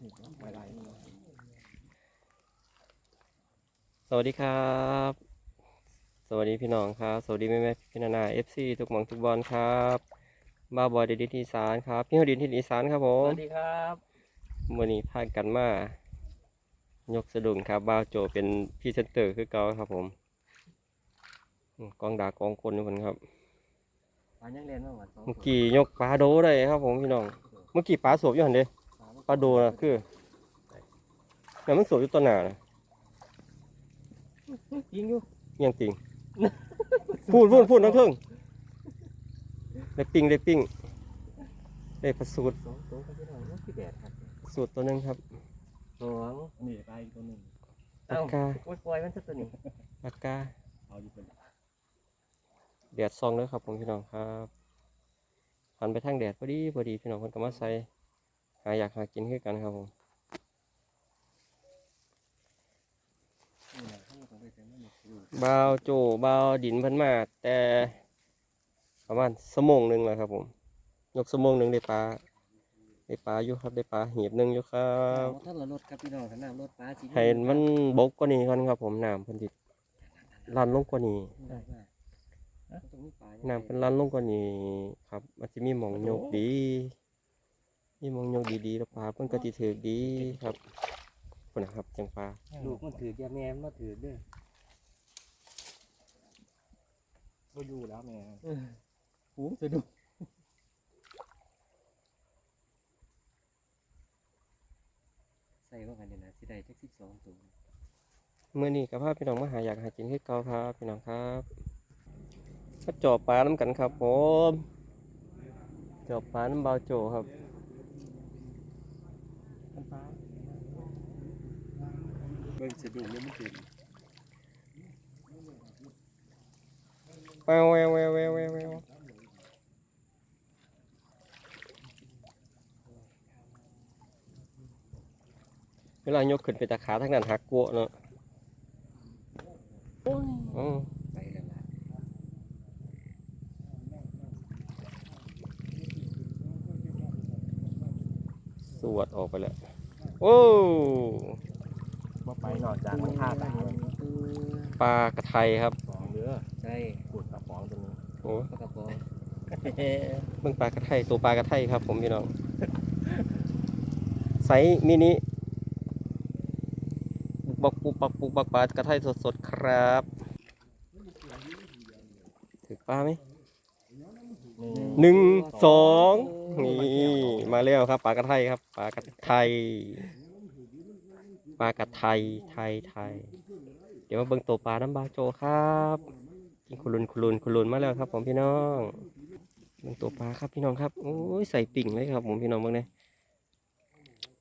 ไว้ไรนี่นะสวัสดีครับ สวัสดีพี่น้องครับ สวัสดีแม่แม่ๆพี่นานาเอฟซีทุกหมองทุกบอลครับบ้าบอยเดดินที่อีสานครับ พี่ฮอดินที่อีสานครับผสมวัสดีครับวันนี้พากันมายกสะดุงครับบ้าวโจเป็นพรีเซนเตอร์คือเก่าครับผมอืมกองดากองคนทุกคนครับปลายังเรียนมาหวานสองเมื่อกี้ยกปลาโดได้ครับผมพี่น้อง เมื่อกี้ปลาสวบอยู่หันเด้ป ลาโดนะคือแต่มันสวบอยู่ต้นหนานะยิงอยู่ยังปิง พูดพูดพูดน้องเพิ่งได้ปิงได้ปิงได้ประสูตรสองตัวก็พี่น้องนี่คือแดดครับสูตรตัวหนึงครับสองนี่ปลาอีกตัวหนึ่งปากกาโอ้ยปล่อยมันสักตัวหนึ่งปากกาเอาอยู่เป็นแดดซองเลยครับผมพี่น้องครับหันไปทางแดดพอดีพอดีพี่น้องคนก็มาใส่ หาอยากหากินคือกันครับผมนี่นะให้ผมไปเต็มไม่หมดอยู่บาวโจบาวดินเพันมาแต่ประมาณสมงหนึ่งแหละครับผมยกสมงหนึ่งได้ปลาได้ปลาอยู่ครับได้ปลาเหียบหนึ่งอยู่ครับถ้าเราลดครับพี่น้องถ้าน้ำลดปลาสิให้มันบกกว่านี้ก่อนครับผมน้ำเพิ่นสิลันลงกว่านี้ได้ได้ตรงนี้ปลาน้ำเพิ่นลันลงกว่านี้ครับ มันจะมีหมองโยกดี มีหมองโยกดีๆแล้วปลาเพิ่นก็สิถือดีครับคนนะครับจังปลาลูกมันถือยาแม่มันมาถือเด้อก็อยู่แล้วแม่หูสะดุ้งใส่เข้ากันเนี่ยนะสิได้จักสิบสองตัวเมื่อนี้กับพาพี่น้องมาหาอยากหากินคือเก่าครับพี่น้องครับมาจอบปลาน้ำกันครับผมจอบปลาน้ำเบาโจครับ มันปลาเบิ่งสะดุ้งเนี่ยมันถือแววแววแววแววแววแววเวลายกขึ้นไปตะขาทั้งนั้นหักกัวเนาะโอ้ยอืมไปแล้วล่ะ ส วดออกไปแล้ว โอ้มาไปนอกจากมันฆ่าตาเลยปลากระไทยครับสองเด้อใช่ขุดกระป๋องตัวนี้โอ้ปลากระป๋องเบิ่งปลากระไทยตัวปลากระไทยครับ ผมพี่น้องไซส์มินิบุกบักปุกปักปุกปักปลากระไทยสดๆครับถือปลาไหมหนึ่งสอง นี่มาแล้วครับปลากระไทยครับปลากระไทยปลากระไทยไทยไทย เดี๋ยวมาเบิ่งตัวปลาน้ำบาโจครับกินคุรุนคุรุนคุรุนมาแล้วครับ ผมพี่น้องเบิ่งตัวปลาครับพี่น้องครับโอ้ยใส่ปิ่งเลยครับ ผมพี่น้องเบิ่งเนี่ย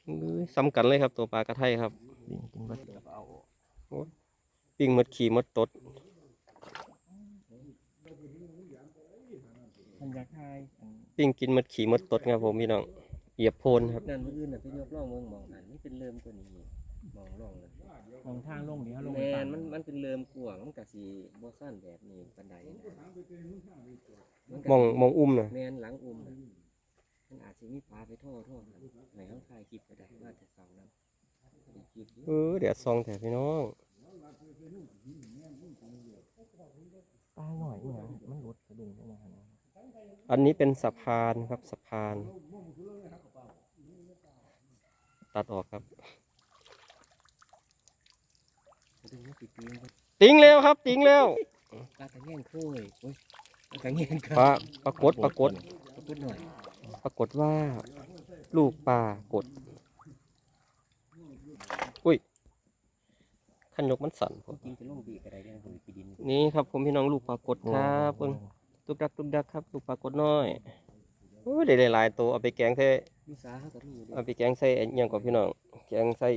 อุ้ยซ้ำกันเลยครับตัวปลากระไทยครับปิงกินเบัดเอาปิ่งหมดขี่หมดตดมันอยากทายอัน ปิ่งกินหมดขี่หมดตดครับผมพี่น้องเหยียบโพนครับนั่นมื้ออื่นน่ะไปยกล่องเมืองหมองหันนี่เป็นเริ่มตัวนี้หมองร่องเลยของทางลงนี่ฮะลงแมไปนมันมันเป็นเริ่มกวางมันก็สิบ่สั้นแบบนี้ปานใดนะนก็มองมองอุ้มนะแมนหลังอุ้มน่ะมันอาจสิมีปลาไปท่อท่อกันไหนเฮาถ่ายคลิปก็ได้ว่าแต่เสานั้นมีคลิปอยู่ เออเดี๋ยวซองแต่พี่น้องตายหน่อยเนี่ยมันหลุดกระดุมเข้ามาหา อันนี้เป็นสะพานครับสะพาน ตัดออกครับดึงมาติดตีนก็ติ้งแล้วครับ ติ้งแล้วปลากระแยงโค้ยโอ้ยปลากระแยงคปรัลาบปรากฏปรากฏขอบคุณหน่อยปรากฏว่า ลูกปลากด อุ้ยขันยกมันสั่นผมจริงๆจะลงบีก็ได้ยังหุยปีดินนี่ครับผมพี่น้องลูกปลากดครับเพิ่ง ตุกดักตุกดักครับลูกปลากดน้อยโอ้ยได้หลายๆตัวเอาไปแกงใส่วิสาเขาก็มีอยู่ด้วยเอาไปแกงใส่อนหยังกับพี่น้องแกงใส่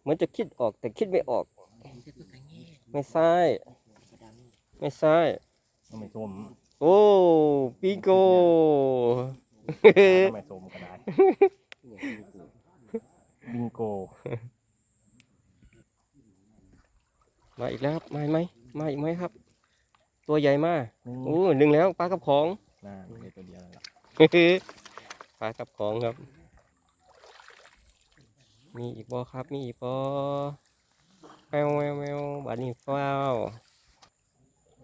เหมือนจะคิดออกแต่คิดไม่ออกมีแต่ปลากระแยงไม่ใช่กระดไม่ใช่ทำไมสมโอ้ปิโก ทำไมสมก็ได้ำเนี่ยคือกูบิงโกมาอีกแล้วครับมาอีกไหมมาอีกไหมครับ ตัวใหญ่มากนี่โอ้หนึ่งแล้วปลากับของน่ามีตัวเดียวนั่นแหละปลากับของครับ มีอีกบ่ครับ มีอีกบ่แมวแมวแมวบาดนี้ฟ้าวฮ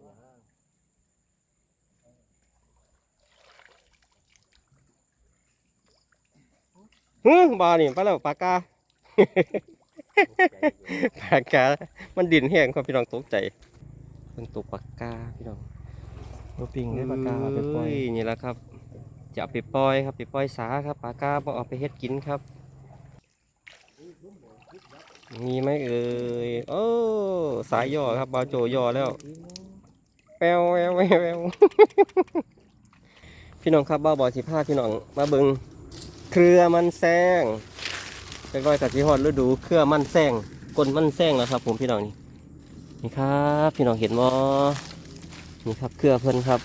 ึบา นี่ไปแล้วปากกาปากกา มันดินแห้งครับพี่น้องตกใจเป็นตัวปากกาพี่น้องตัวปิงได้ปากกาเอาไปปล่อยเนี่แหละครับ จะเอาไปปล่อยครับไปปล่อยสาครับปากกาบ่เอาไปเฮ็ดกินครับ มีไหมเอ่ยโอ้สายย่อครับบาวโจย่อแล้วแปวแววแววแววพี่น้องครับบ้าวบอสิพาพี่น้องมาเบิง เครือมันแซงจะก้อยกับจีฮอดฤดูเครือมันแซงก้นมันแซงแล้วครับ ผมพี่น้องนี่นี่ครับพี่น้องเห็นบ่นี่ครับเครือเพิ่นครับ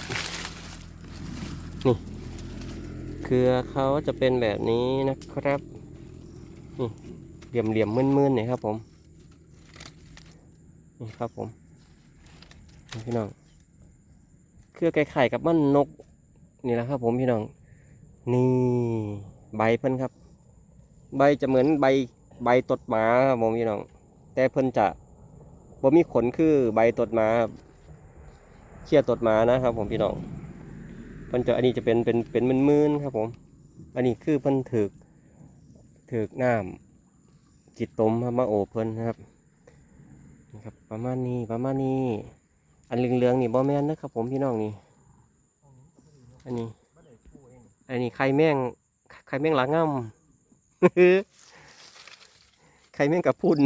นี่เครือเขาจะเป็นแบบนี้นะครับนี่เหลี่ยมเหลี่ยมมึนๆนี่ครับผมนี่ครับผมพี่น้องเครือไก่ไข่กับมันนกนี่แหละครับผมพี่น้องนี่ ใบเพิ่นครับ ใบจะเหมือนใบใบตดหมาครับผมพี่น้อง แต่เพิ่นจะบ่มีขนคือใบตดหมาเชี่ยตดหมานะครับผมพี่น้องเพิ่นจะอันนี้จะเป็นเป็นเป็นมืนๆครับผม อันนี้คือเพิ่นถือกถือกน้ำจิตตมครับมาโอบเพิ่นครับนี่ครับ ประมาณนี้ประมาณนี้ อันเหลืองๆนี่บ่แม่นนะครับผมพี่น้องนี่ อันนี้ อันนี้ไข่แมง ไข่แมงหลาง่ำไข่แมงกะพุน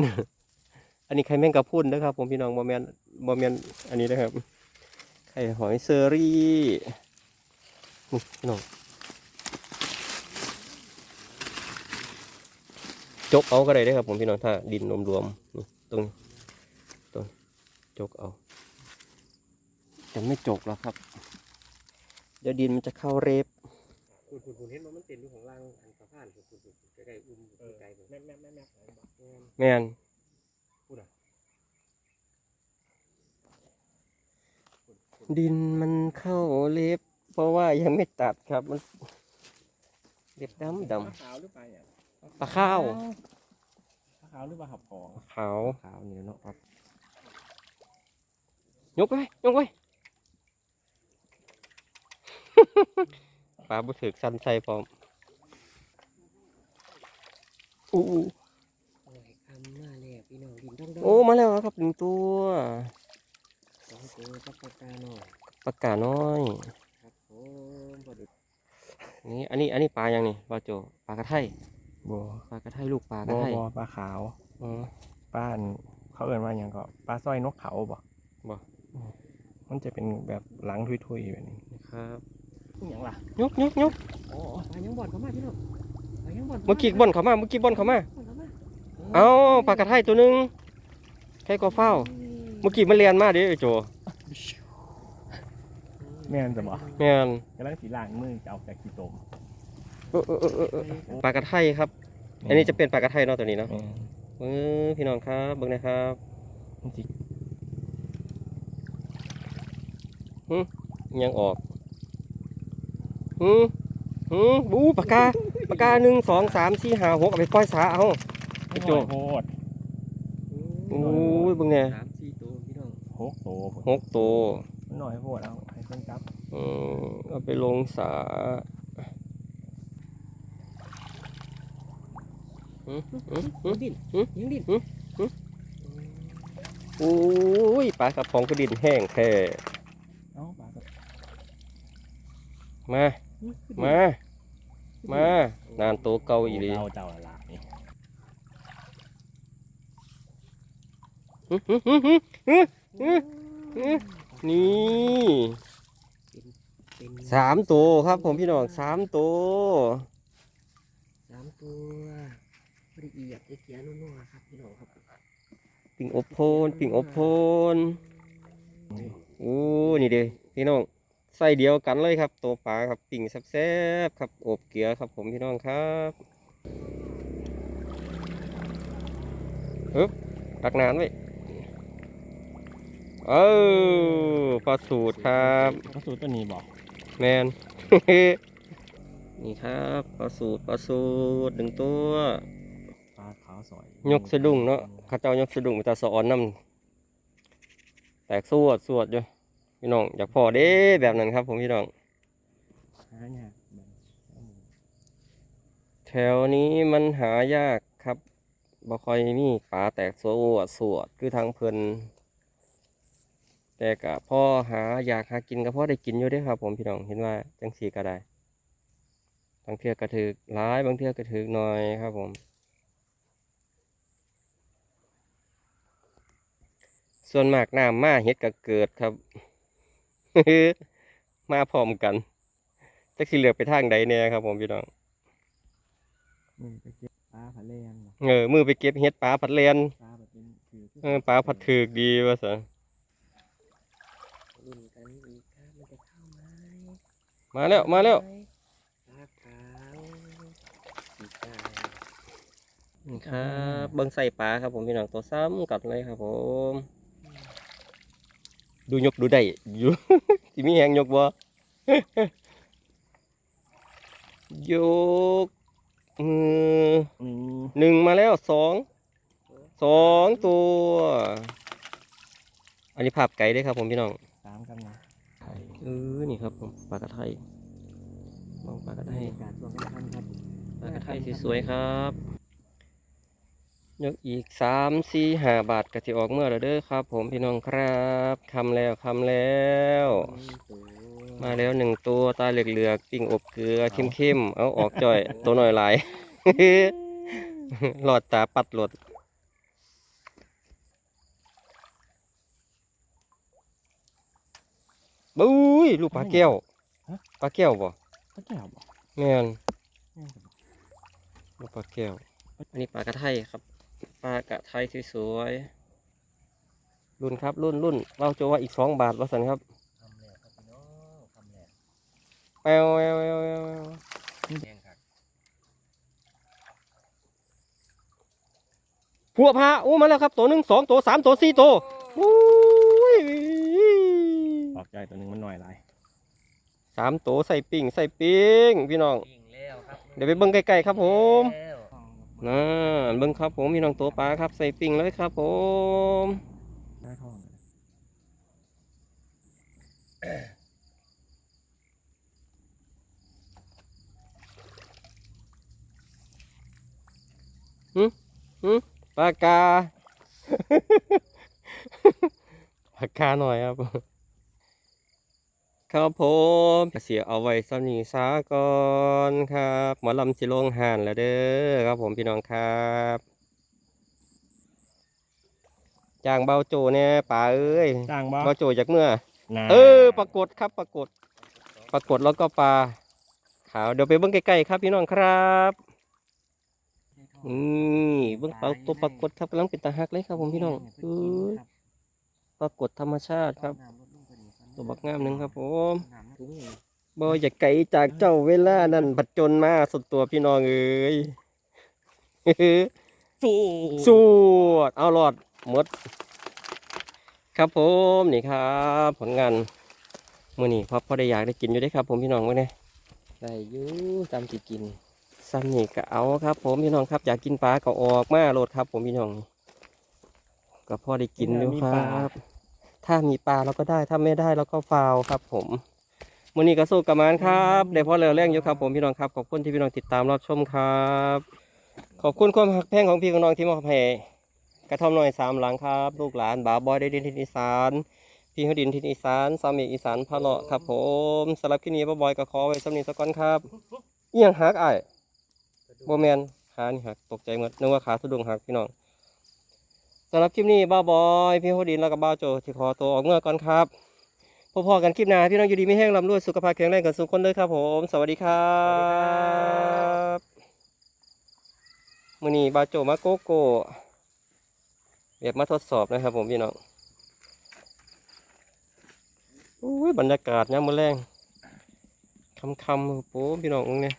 อันนี้ไข่แมงกะพุนนะครับ ผมพี่น้องบอมแมนบอมแมนอันนี้นะครับ ไข่หอยเซอรี่นี่พี่น้องจกเอาก็ได้เด้ครับผมพี่น้องถ้าดินรวมๆนี่ตรงนี้ตรงจกเอาจะไม่จกแล้วครับเดี๋ยวดินมันจะเข้าเรฟ คุณคุณคุณเห็นว่ามันเต็นอยู่ของล่างอันสะพานคุณคุณคุณใกล้ๆอุ้มใกล้ๆแม่แม่แม่แม่แม่นพูดอะดินมันเข้าเล็บ เพราะว่ายังไม่ตัดครับมันเล็บดำดขาวหรือเปล่าเนี่ยำปลาข้าวขาวหรือเปล่าหับของขาวขาวนี่เนาะครับยกไว้ยกไว้ ปลาบุถึกสันใส่พร้อมอู้อู้โอ้ยคำมาแล้วพี่น้องดินต้องโอ้มาแล้วครับหนึ่งตัวสองตัวจับปากกาหน่อยปลากาน้อยครับผมพอดีนี่อันนี้อันนี้ปลายังนี่ปลาโจปลากระไทยบัวปลากระไทยลูกปลากบัระวไทยบัวปลาขาวอ๋อป้าอันเขาเอ่นว่าอย่างก็ปลาสร้อยนกเขาบ่บ่อืมมันจะเป็นแบบหลังทุยๆแบบนี้ครับ อย่างล่ะยกยกยกโอ้ปยังบ่อนเขามาพี่น้องปลายังบ่อนเมื่อกี้บอลเขามาเมื่อกี้บ่อนเขามาเอาปลากระไทยตัวหนึงใครก็เฝ้า เมื่อกี้มันเรียนมาเด้อไอ้โจแม่นจะบ่แม่นกำลังสีล่างมือจะเอาจากขี้ตมปลากระไทยครับ อันนี้จะเป็นปลากระไทยเนาะตัวนี้เนาะเออพี่น้องครับเบิ่งนะครับยังออก หืมหืมบูปากกาปากกาหนึ่งสองสามสี่ห้าหกเอาไปปล่อยสาเอาไอ้โจ้โคตรโอ้ยเบิ่งเนี่ยสามสี่ตัวพี่น้องหกโตหกตัวมันหน่อยโคตรเอาให้เพิ่นจับอืมเอาไปลงสาหืมหืมหืยัมงดินหืมยังดินโอ้ยปลากระป๋องกระดินแห้งแท้เอ้าปลาก็มา มา มานานตัวเก่าอีหลีเอาเจ้าละนี่หึหึหึหึหึหึหึนี่เป็นสามตัวครับผมพี่น้องสามตัวสามตัวพอดีเอียดเกียๆนัวๆครับพี่น้องครับปิ่งอบโพนปิ่งอบโพนโอ้นี่เด้พี่น้อง ใส่เดียวกันเลยครับตัวปลาครับปิ่งแซ่บๆครับอบเกลือครับผมพี่น้องครับฮึบตักนานไว้เออปลาสูตรครับกระสุนตัวนี้บอกแมนนี่ครับปลาสูตรปลาสูตรหนึ่งตัวปลาขาวสอยยกสะดุ้งเนาะเข้าเจ้ายกสะดุ้งไปตาสอนน้ำแตกสวดสวดอยู่ พี่น้องอยากพอเด้แบบนั้นครับ ผมพี่น้องหายแบบแถวนี้มันหายากครับบ่ค่อยมีปลาแตกสวดสวดคือทางเพิ่นแต่กะพ่อหาอยากหากินก็พ่อได้กินอยู่ด้วยครับ ผมพี่น้องเห็นว่าจังสีก็ได้บางเทือกระถือหลายบางเทือกระถือน้อยครับ ผม ส่วนมากน้ำมาเฮ็ดก็เกิดครับ มาพร้อมกันจักสิเลือกไปทางใดแน่ครับ ผมพี่น้องนี่ไปเก็บปลาผาแลนบ่เออมือไปเก็บเฮ็ดปลาผัดเลียนปลาแบบเป็นคือเออปลาผัดถือกดีว่าซะรุ่นกันอีกครับมันจะเข้าไหมมาแล้วมาแล้วปลาขาวอีกานี่ครับเบิ่งใส่ปลาครับผมพี่น้องตัวซ้ำกัดเลยครับผม ดูยกดูได้อยู่สิมีแหงยกบ่ยกมือหนึ่งหนึ่งมาแล้วสองสองตัว อันนี้ภาพไก่ได้ครับผมพี่น้องสามกันนะไข่เออนี่ครับผมปลากระไทยมองปลากระไทยการช่วงกลางค่ำครับปลากระไทยสวยๆครับ ยกอีกสามสี่ห้าบาทกะทิออกเมื่อแล้วเด้อครับ ผมพี่น้องครับคำแล้วคำแล้วตัวมาแล้วหนึ่งตัวตาเหลือกๆปิ้งอบเกลือเข้มๆเอาออกจ่อย ตัวหน่อยหลายหลอดตาปัดหลดบุ้ยลูกปลาแก้วปลาแก้วบ่ปลาแก้วบ่แม่นแม่นบ่ลูกปลาแก้วอันนี้ปลากระไทยครับ ปลากระไทยสวยๆรุ่นครับรุ่นรุ่นเราจะว่าอีกสองบาทว่าสันครับทำแล้วครับพี่น้องทำแล้วแปวแววแววแววแววแดงครับผัวพาอู้มาแล้วครับตัวหนึ่งสองตัวสามตัวสี่ตัวอุ้ยปลอกใจตัวหนึ่งมันหน่อยหลายสามตัวใส่ปิ่งใส่ปิ้งพี่น้องปิ้งแล้วครับเดี๋ยวไปเบิ้งใกล้ๆครับผม แล้ว นะเบิ้งครับผมพี่น้องตัวปลาครับใส่ปิ่งเลยครับผมหน้าท้องเลยปลากาปลากาหน่อยครับ ครับผมเสียเอาไว้สำนีซาก่อนครับหมอลำสิลงหานแล้วเด้อครับผมพี่น้องครับจ้างเบาโจเนี่ยป่าเอ้ยจ้างบ่เบาโจจากเมื่อน่าเออปรากฏครับปรากฏ ปรากฏแล้วก็ปลาขาวเดี๋ยวไปเบิ้งใกล้ๆครับพี่น้องครับนี่เบิ้งปลาตัวปรากฏครับกำลังเป็นตาหักเลยครับผมพี่น้องเออปรากฏธรรมชาติครับ ตัวบักงามหนึ่งครับผมถุงนี่บ่อยากไกลจากเจ้าเวลานั้นบัดจนมาสุดตัวพี่น้องเอ้ยสู้สู้เอาหลอดหมด ครับผมนี่ครับ ผลงานมื้อนี้พอพอได้อยากได้กินอยู่ได้อครับ ผมพี่น้องมื้อนี้ได้อยู่ตามที่กินซ้ำนี่ก็เอาครับ ผมพี่น้องครับ อยากกินปลาก็ออกมาโลดครับ ผมพี่น้อง ก็พอได้กินอยู่ครับ ถ้ามีปลาเราก็ได้ถ้าไม่ได้เราก็ฟาวครับ ผมมือนี้ก็สู้กับมันครับได้พอเรือแรงอยู่ครับ ผมพี่น้องครับขอบคุณที่พี่น้องติดตามรับชมครับ ขอบคุณความหักแพงของพี่ของน้องที่มอบให้กระท่อมน้อยสามหลังครับ ลูกหลานบาวบอยได้ดินทินอีสานพี่ขดินทินอีสานสามีอีสานพะเลาะครับ ผมสำหรับคลิปนี้บ่าวบอยก็ขอไว้สำนีสักก่อนครับเอียงหักอ้ายโบแมนขานี่หักตกใจหมดนึกว่าขาสะดุ้งหักพี่น้องำหรับคลิปนี้บ่าบอยพี่เขาดินแล้วก็บ่าโจที่ขอตัวออกเมื่อก่อนครับพบๆกันคลิปหน้าพี่น้องอยู่ดีไม่แห้งลำรวยสุขภาพแข็งแรงกันสุขคนเลยครับผม สวัสดีครับมือนี้บาโจมาโกโก้แบบมาทดสอบนะครับผมพี่น้องอุ้ยบรรยากาศยามมื้อแรงคำคำโอ้พี่น้องเนี่ย